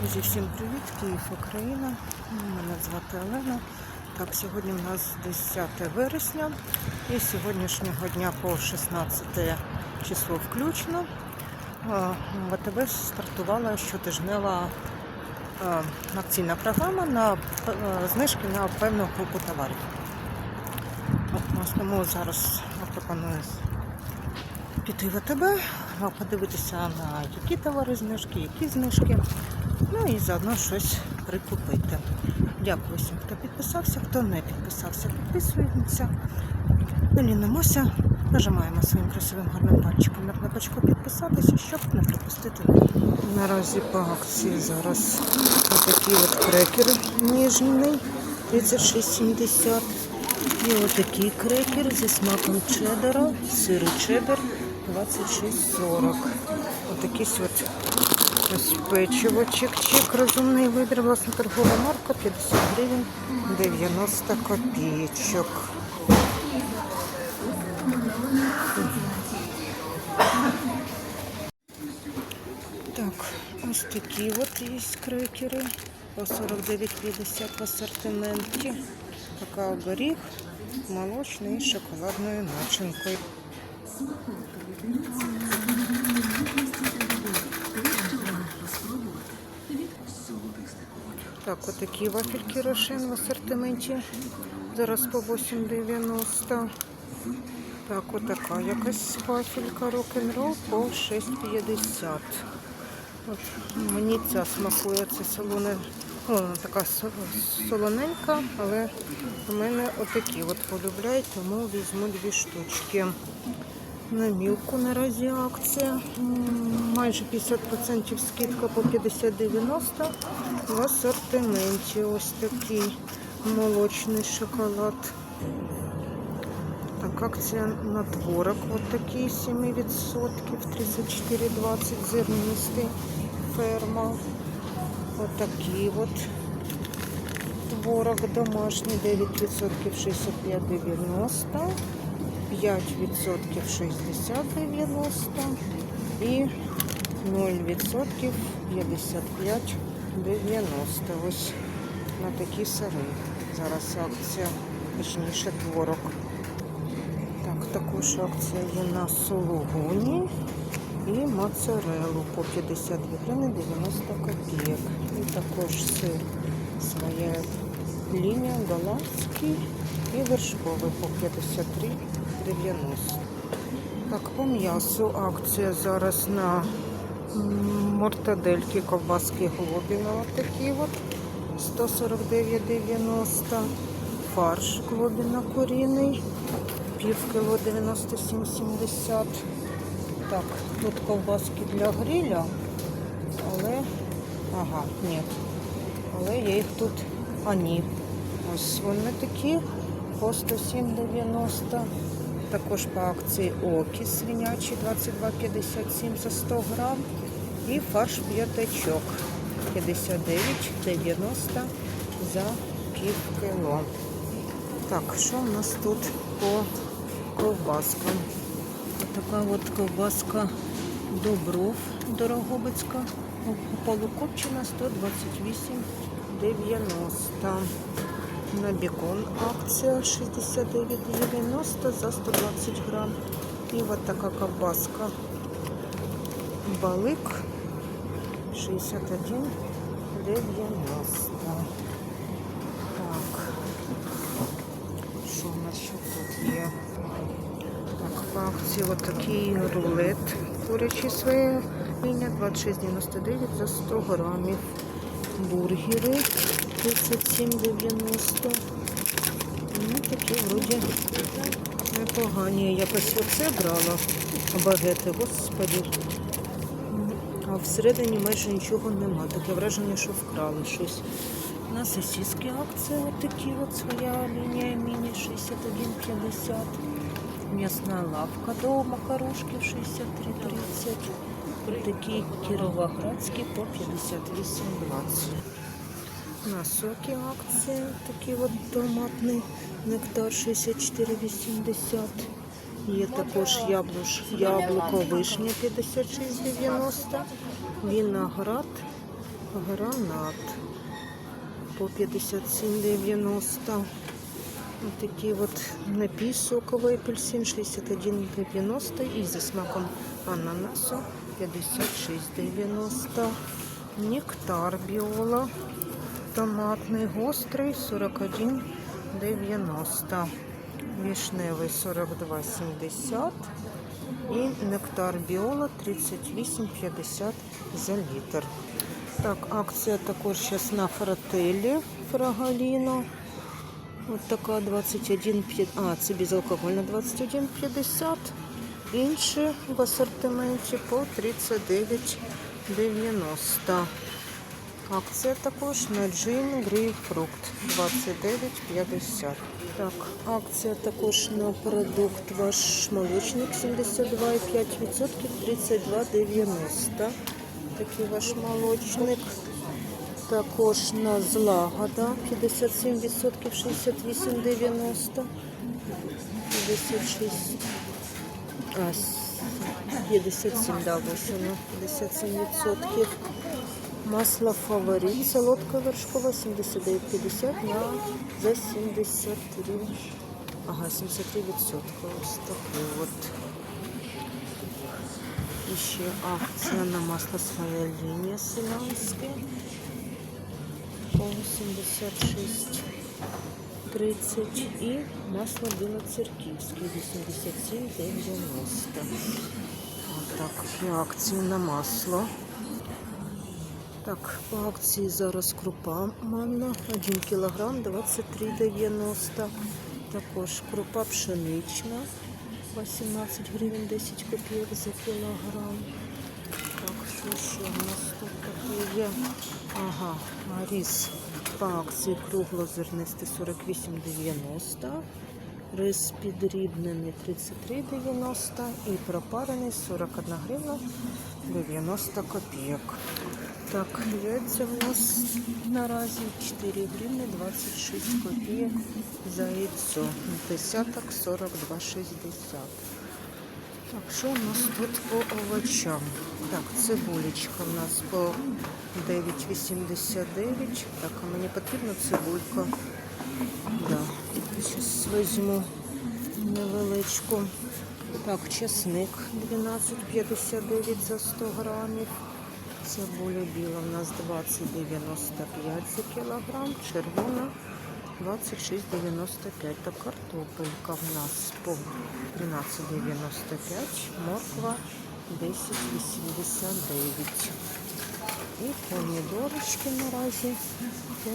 Друзі, всім привіт! Київ, Україна. Мене звати Олена. Так, сьогодні у нас 10 вересня і з сьогоднішнього дня по 16 число включно. а, В АТБ стартувала щотижнева акційна програма на п- знижки на певну групу товарів. Тому зараз пропоную піти в АТБ, а, подивитися на які товари знижки, які знижки. Ну і заодно щось прикупити. Дякую всім, хто підписався, хто не підписався, підписуємося. Не нажимаємо своїм красивим гарним пальчиком на кнопочку підписатися, щоб не пропустити. Наразі по акції зараз отакий от крекер ніжний 36,70. І отакий крекер зі смаком чеддера, сиру чеддер 26,40. Отакий от Ось печиво чик-чик, розумний вибір, власне торгова марка 50 гривень 90 копійочок. Так, ось такі от є крекери по 49,50 в асортименті. Какао горіх, молочний і шоколадною начинкою. Так, отакі вафельки Рошен в асортименті. Зараз по 8,90. Так, отака якась вафелька рок-н-рол по 6,50. От мені ця смакує, це солоне, ну, вона така солоненька, але у мене отакі от полюбляють, тому візьму дві штучки. На мілку наразі акція. Майже 50% скидка по 50-90 в асортименті. Ось такий молочний шоколад. Так, акція на творог. Ось такий 7%, 34,20 зернистий ферма. Ось такий от творог домашній 9% 65,90. 5% 60-90 і 0% 55-90. Ось на такі сири. Зараз акція, точніше творог. Так, також акція є на сулугуні і моцарелу по 52 гривні 90 копійок. І також сир своя лінія голландський і вершковий по 53,90. Так, по м'ясу акція зараз на мортадельки, ковбаски глобіна. Такі от 149,90. Фарш глобіна куріний. Пів кіло 97,70. Так, тут ковбаски для гриля, але... Ага, ні. Але я їх тут... А, ні. Ось вони такі по 107,90. Також по акції окіс свинячий 22,57 за 100 грам. І фарш п'ятачок 59,90 за пів кіло. Так, що у нас тут по ковбаскам? Така от ковбаска Добров Дорогобицька, полукопчена 128,90. На бекон акція 69,90 за 120 грам. І от така ковбаска балик 61,90. Так. Що у нас ще тут є? Так, по акції от такий рулет курячий лінія 26,99 за 100 грамів. Бургери 37,90. Ну, такі вроді непогані. Якось оце брала багети, господи. А всередині майже нічого нема. Таке враження, що вкрали щось. На сосиски акція от такі от своя лінія міні 61,50. М'ясна лавка до макарошків 63,30. Ось такий кіровоградський по 58,20. На соки акція, такий от томатний нектар 64,80. Є також яблуш, яблуко вишня 56,90. Виноград гранат по 57,90. Вот такие вот напій соковый апельсин 61,90 и за смаком ананасу 56,90. Нектар биола томатный гострый 41,90. Вишневый 42,70. І нектар біола 38,50 за літр. Так, акція також зараз на фрателі фрагаліно. Ось така 21,50. А, це безалкогольна 21,50. Інші в асортименті по 39,90. Акція також на джин грейпфрукт 29,50. Так, акція також на продукт ваш молочник 72,5%, 32,90. Такий ваш молочник. Також на злагода 57%, 68,90. 56. А, 57, да, висоно. 57%. Масло фаворит, солодка вершкова 79,50 на за 73. Ага, 73 відсотка. Ось такий от. І ще на масло своя лінія селянське. По 86 30 і масло білоцерківське 87,90. Отак, і акції на масло. Так, по акції зараз крупа манна 1 кг 23,90. Також крупа пшенична 18 гривень 10 копійок за кілограм. Так, що ще у нас тут таке є? Ага, рис по акції круглозернистий 48,90. Рис підрібнений 33,90 і пропарений 41 гривна 90 копійок. Так, яйця в нас наразі 4 гривни 26 копійок за яйцо. Десяток 42,60. Так, що у нас тут по овочам? Так, цибулечка у нас по 9,89. Так, а мені потрібна цибулька. Да. Зараз візьму невеличку. Так, чесник 12,59 за 100 грамів. Цибуля біла у нас 20,95 за кілограм, червона 26,95. Та картопелька в нас по 13,95, морква 10,89. І помідорочки наразі по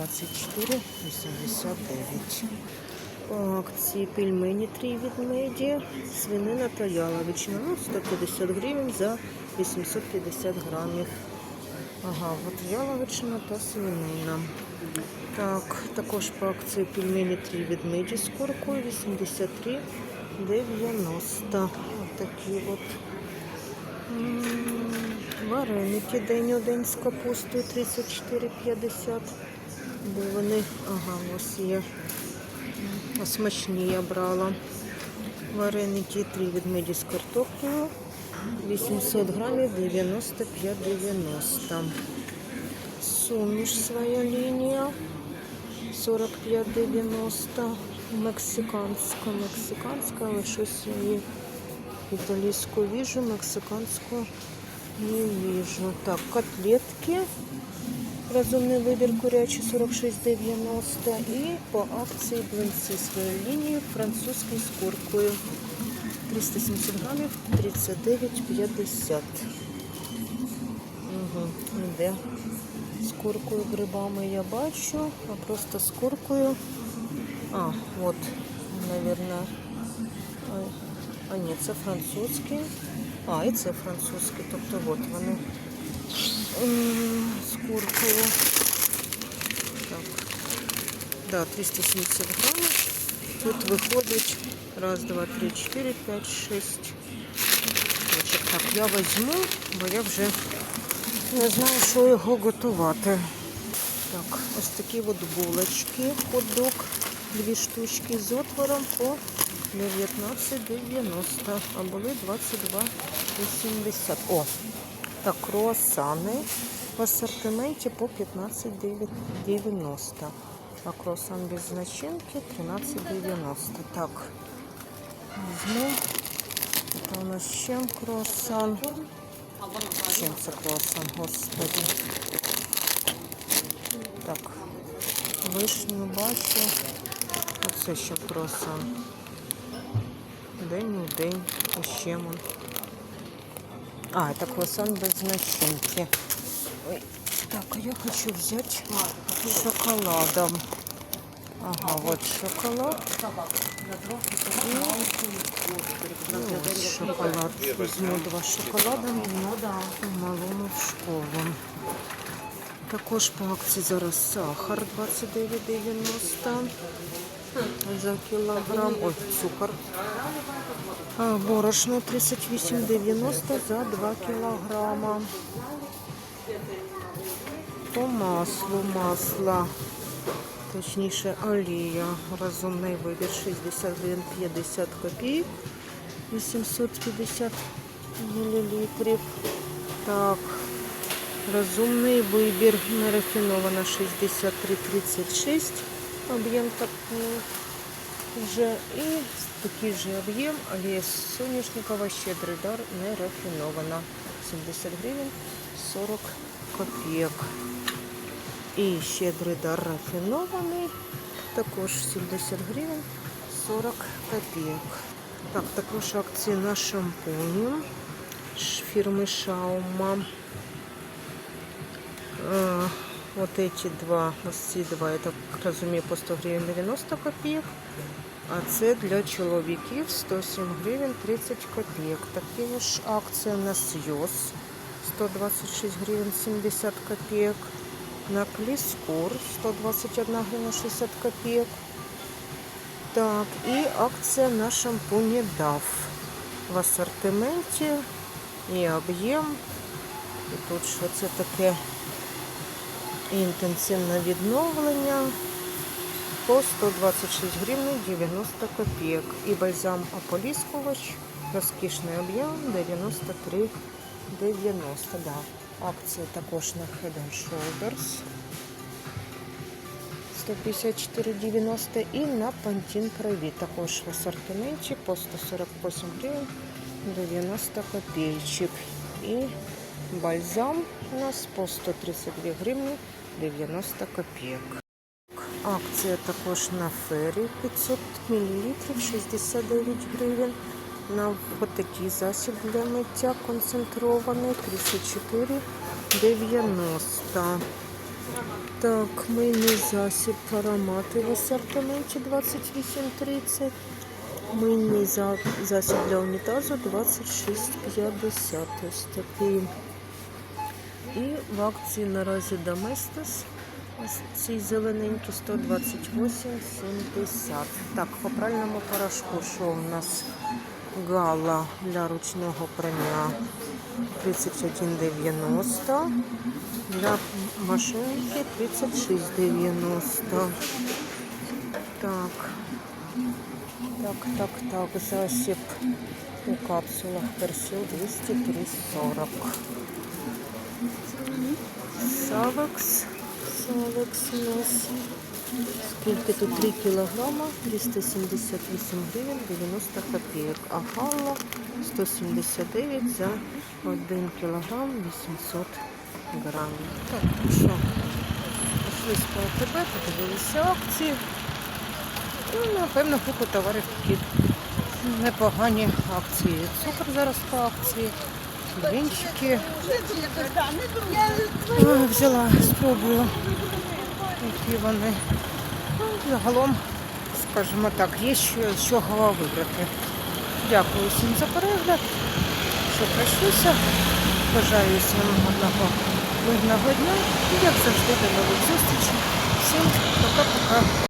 24,89. Акції пельмені 3 від меді, свинина та яловичина. Ну, 150 гривень за 850 грамів. Ага, от яловичина та свинина. Так, також по акції пельмені 3 від меді з куркою 83,90. Ось такі от. Вареники день у день з капустою 34,50. Де вони? Ага, ось є. Смачні я брала. Вареники 3 ведмеді з картоплею. 800 грамів 95,90. Суміш своя лінія 45,90. Мексиканська, мексиканська, але щось її італійську віжу, мексиканську не віжу. Так, котлетки. Розумний вибір курячий 46,90 і по акції блинці своєю лінією французький з куркою 370 грамів 39,50. Угу, іде. З куркою грибами я бачу, а просто з куркою. А, от, наверное. А, ні, це французький. А, і це французький. Тобто от вони з куркою. Так. Да, 370 грамів. Тут виходить раз, два, три, чотири, п'ять, шість. Так, я візьму, бо я вже не знаю, що його готувати. Так, ось такі от булочки, хот-дог, дві штучки з отвором по 19,90, а були 22,80. О, так, круасани в асортименті по 15,90. А круасан без начинки 13,90. Так, візьму. Це у нас чим круасан? Чим це круасан, господи. Так, вишню бачу. Оце ще круасан. День у день. Ще. А, это круассан без начинки. Ой, так, а я хочу взять с шоколадом. Ага, вот шоколад. И, вот шоколад. Возьму два шоколада малому в школу. Також по акції зараз сахар 29,90 за кілограм. Ой, цукор. Борошно 38,90 за 2 кілограма. По маслу масло, точніше олія. Розумний вибір 60 гривень 50 копійок. 850 мл. Так, розумний вибір нерафінована 63,36. Об'єм такий вже. І такий же об'єм, олія соняшникова, щедрий дар, нерафінована. 70 гривень 40 копійок. І щедрий дар рафінований, також 70 гривень 40 копійок. Так, також акції на шампуні фірми Шаума. Вот эти два, ось ці два, я так розумію, по 100 гривень 90 копійок. А це для чоловіків 107 гривень 30 копійок. Такі ж акції на Сйоз 126 гривень 70 копійок. На Кліскур 121 гривня 60 копійок. Так, і акція на шампуні DAF в асортименті і об'єм. І тут що це таке інтенсивне відновлення по 126 гривень 90 копійок. І бальзам ополіскувач, розкішний об'єм 93,90. Да. Акція також на Head and Shoulders 154,90 і на Pantene Крові також в асортименті по 148 гривень 90 копійчик. І бальзам у нас по 132 гривні 90 копійок. Акція також на фері 500 мл 69 гривень. На отакий засіб для миття концентрований 34,90. Так, мийний засіб аромати в асортименті 28,30. Мийний за- засіб для унітазу 26,50. Ось такий. І в акції наразі Доместос. Ось ці зелененькі 128,70. Так, по пральному порошку, що у нас гала для ручного прання 31,90. Для машинки 36,90. Так. Так, так, так, засіб у капсулах персил 203,40. Савекс. Савекс у нас. Скільки тут 3 кілограма, 378 гривень 90 копійок. А гала 179 за 1 кілограм 800 грамів. Так, ну що, пішли з ПТБ, подивилися акції. Ну, напевно, купу товарів такі непогані акції. Цукор зараз по акції, блінчики. Взяла, спробую, які вони. Загалом, скажімо так, є з чого вибрати. Дякую всім за перегляд, що прийшлися. Бажаю всім гарного мирного дня і, як завжди, до нових зустрічей. Всім пока-пока.